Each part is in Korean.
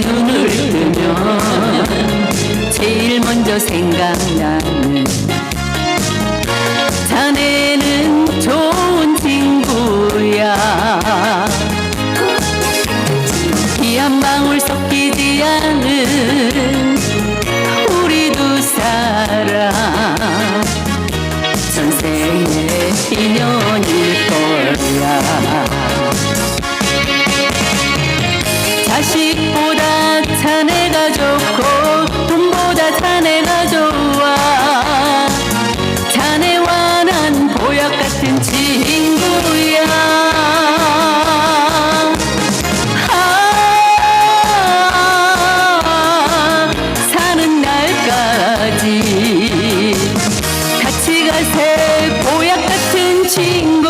눈을 뜨면 제일 먼저 생각나는 자네는 좋은 친구야. 피 한 방울 섞이지 않은 가세 보약 같은 친구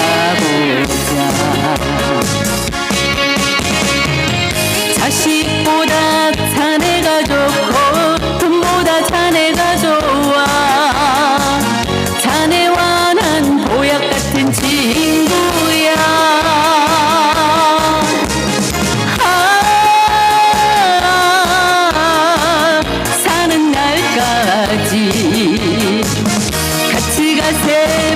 같이